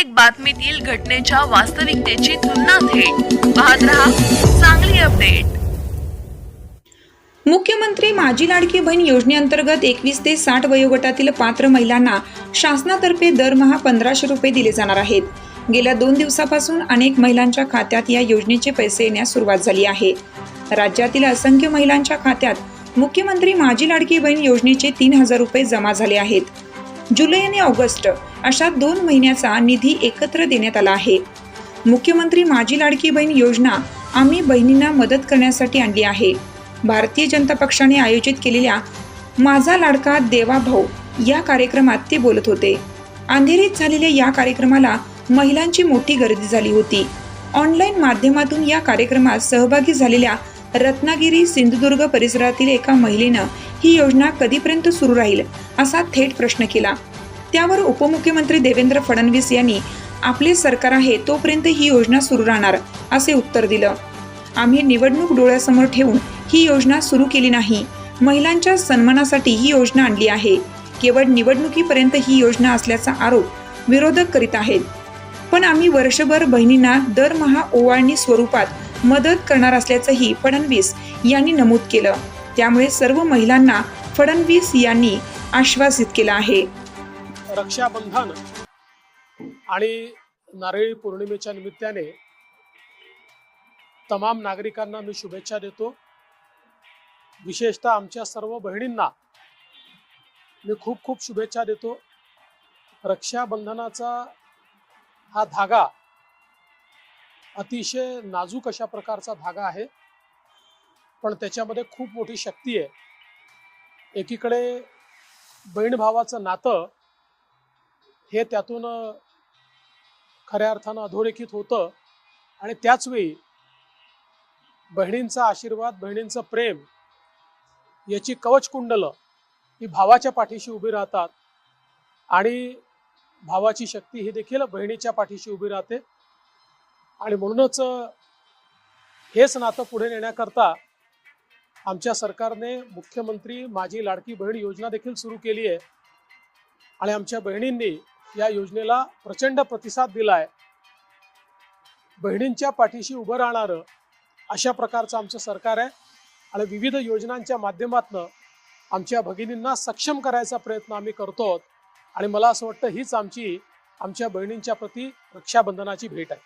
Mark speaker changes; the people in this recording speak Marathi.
Speaker 1: प्रत्येक बातमीतील घटनेच्या वास्तविकतेची तुलना थेट. पाहत रहा चांगली अपडेट.
Speaker 2: मुख्यमंत्री माझी लाडकी बहीण योजनेअंतर्गत एकवीस ते साठ वयोगटातील पात्र महिलांना शासनातर्फे दरमहा पंधराशे रुपये दिले जाणार आहेत. गेल्या दोन दिवसापासून अनेक महिलांच्या खात्यात या योजनेचे पैसे येण्यास सुरुवात झाली आहे. राज्यातील असंख्य महिलांच्या खात्यात मुख्यमंत्री माझी लाडकी बहीण योजनेचे तीन हजार रुपये जमा झाले आहेत. जुलै आणि ऑगस्ट अशा दोन महिन्याचा निधी एकत्र देण्यात आला आहे. मुख्यमंत्री माझी लाडकी बहीण योजना आम्ही बहिणींना मदत करण्यासाठी आणली आहे. भारतीय जनता पक्षाने आयोजित केलेल्या माझा लाडका देवा भाऊ या कार्यक्रमात ते बोलत होते. अंधेरीत झालेल्या या कार्यक्रमाला महिलांची मोठी गर्दी झाली होती. ऑनलाईन माध्यमातून या कार्यक्रमात सहभागी झालेल्या रत्नागिरी सिंधुदुर्ग परिसरातील एका महिलेनं ही योजना कधीपर्यंत सुरू राहील असा थेट प्रश्न केला. त्यावर उपमुख्यमंत्री देवेंद्र फडणवीस यांनी आपले सरकार आहे तोपर्यंत ही योजना सुरू राहणार असे उत्तर दिलं. आम्ही निवडणूक डोळ्यासमोर ठेवून ही योजना सुरू केली नाही. महिलांच्या सन्मानासाठी ही योजना आणली आहे. केवळ निवडणुकीपर्यंत ही योजना असल्याचा आरोप विरोधक करीत आहेत. पण आम्ही वर्षभर बहिणींना दरमहा ओवाळणी स्वरूपात मदत करणार असल्याचंही फडणवीस यांनी नमूद केलं. त्यामुळे सर्व महिलांना फडणवीस यांनी आश्वासित केलं आहे.
Speaker 3: रक्षाबंधन आणि नारळी पौर्णिमेच्या निमित्ताने तमाम नागरिकांना मी शुभेच्छा देतो. विशेषतः आमच्या सर्व बहिणींना मी खूप खूप शुभेच्छा देतो. रक्षाबंधनाचा हा धागा अतिशय नाजूक अशा प्रकारचा धागा आहे. पण त्याच्यामध्ये खूप मोठी शक्ती आहे. एकीकडे बहीण भावाचं नातं हे त्यातून खऱ्या अर्थानं अधोरेखित होतं. आणि त्याचवेळी बहिणींचा आशीर्वाद बहिणींचं प्रेम याची कवच कुंडलं ही भावाच्या पाठीशी उभी राहतात. आणि भावाची शक्ती ही देखील बहिणीच्या पाठीशी उभी राहते. आणि म्हणूनच हेच नातं पुढे नेण्याकरता आमच्या सरकारने मुख्यमंत्री माझी लाडकी बहीण योजना देखील सुरू केली आहे. आणि आमच्या बहिणींनी या योजनेला प्रचंड प्रतिसाद दिलाय. बहिणींच्या पाठीशी उभं राहणारं अशा प्रकारचं आमचं सरकार आहे आणि विविध योजनांच्या माध्यमातून आमच्या भगिनींना सक्षम करायचा प्रयत्न आम्ही करतो आणि मला असं वाटतं हीच आमची आमच्या बहिणींच्या प्रती रक्षाबंधनाची भेट आहे.